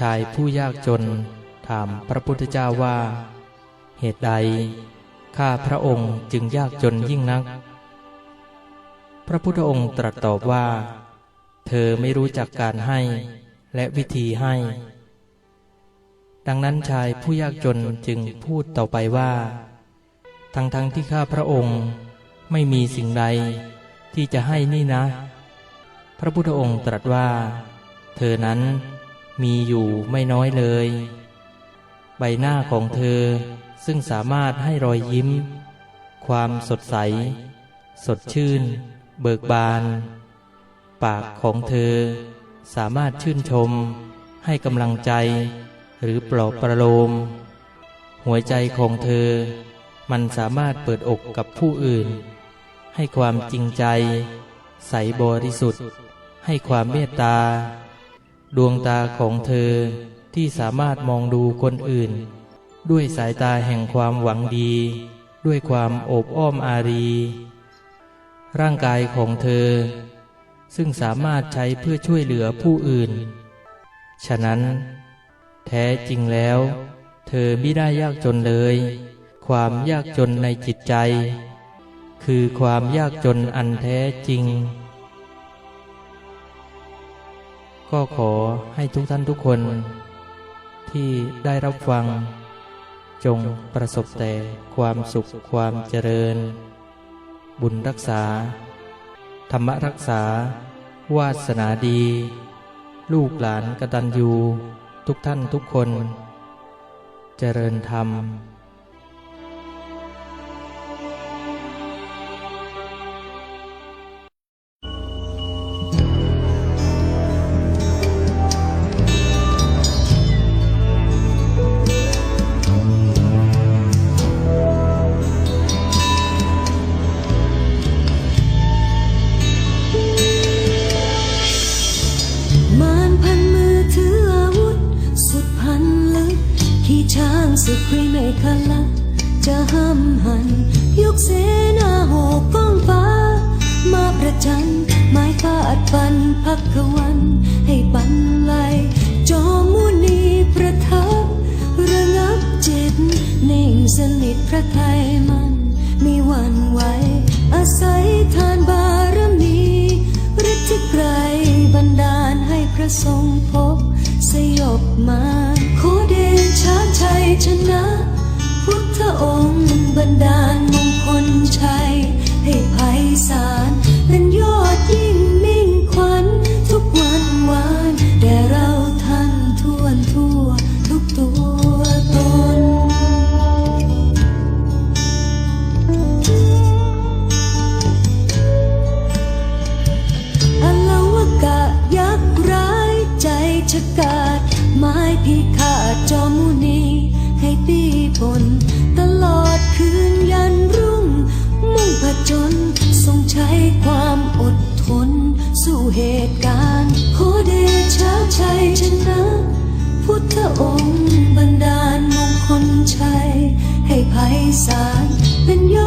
ชายผู้ยากจน ถามพระพุทธเจ้าว่า เหตุใด ข้าพระองค์จึงยากจนยิ่งนัก พระพุทธองค์ตรัสตอบว่า เธอไม่รู้จักการให้และวิธีให้ ดังนั้นชายผู้ยากจนจึงพูดต่อไปว่า ทั้งทั้งๆที่ข้าพระองค์ไม่มีสิ่งใดที่จะให้นี่นะ พระพุทธองค์ตรัสว่า เธอนั้น มีอยู่ไม่น้อยเลย ใบหน้าของเธอซึ่งสามารถให้รอยยิ้ม ความสดใส สดชื่น เบิกบาน ปากของเธอสามารถชื่นชม ให้กำลังใจ หรือปลอบประโลม หัวใจของเธอ มันสามารถเปิดอกกับผู้อื่น ให้ความจริงใจ ใสบริสุทธิ์ ให้ความเมตตา ดวงตาของเธอที่สามารถมองดูคนอื่น ด้วยสายตาแห่งความหวังดี ด้วยความโอบอ้อมอารี ร่างกายของเธอ ซึ่งสามารถใช้เพื่อช่วยเหลือผู้อื่น ฉะนั้น แท้จริงแล้ว เธอไม่ได้ยากจนเลย ความยากจนในจิตใจ คือความยากจนอันแท้จริง ก็ขอให้ทุกท่านทุกคน ที่ได้รับฟัง จงประสบแต่ความสุขความเจริญ บุญรักษา ธรรมรักษา วาสนาดี ลูกหลานกตัญญูทุกท่านทุกคน เจริญธรรม สุดคุยไม่คละจะห้ามหัน ยกเสนาโหกกองฟ้า มาประจันไม้ฟาดฟันพักกวัน ให้บันไลจอมุนีประทับ ระงับจิตนิ่งสนิทพระไทยมันมีหวันไหวอาศัยทานบารมีฤทธิ์ไกลบันดาลให้พระทรงพบสยบมาขอเด ชาชัยชนะ พุทธองค์บันดาลมงคลชัย ให้ไพศาลเป็นยอดยิ่งมิ่งขวัญทุกวันวานแด่เราท่านทั่วทั่วทุกตัวตน อลาวกะยักษ์ร้ายใจชะกาด ไม้พิฆาตจอมุนีให้ตีพลตลอดคืนยันรุ่ง มุ่งผจญทรงใช้ความอดทน สู้เหตุการณ์ขอเดชะชัยชนะ พุทธองค์บันดาลมงคลชัย ให้ไพศาลเป็นย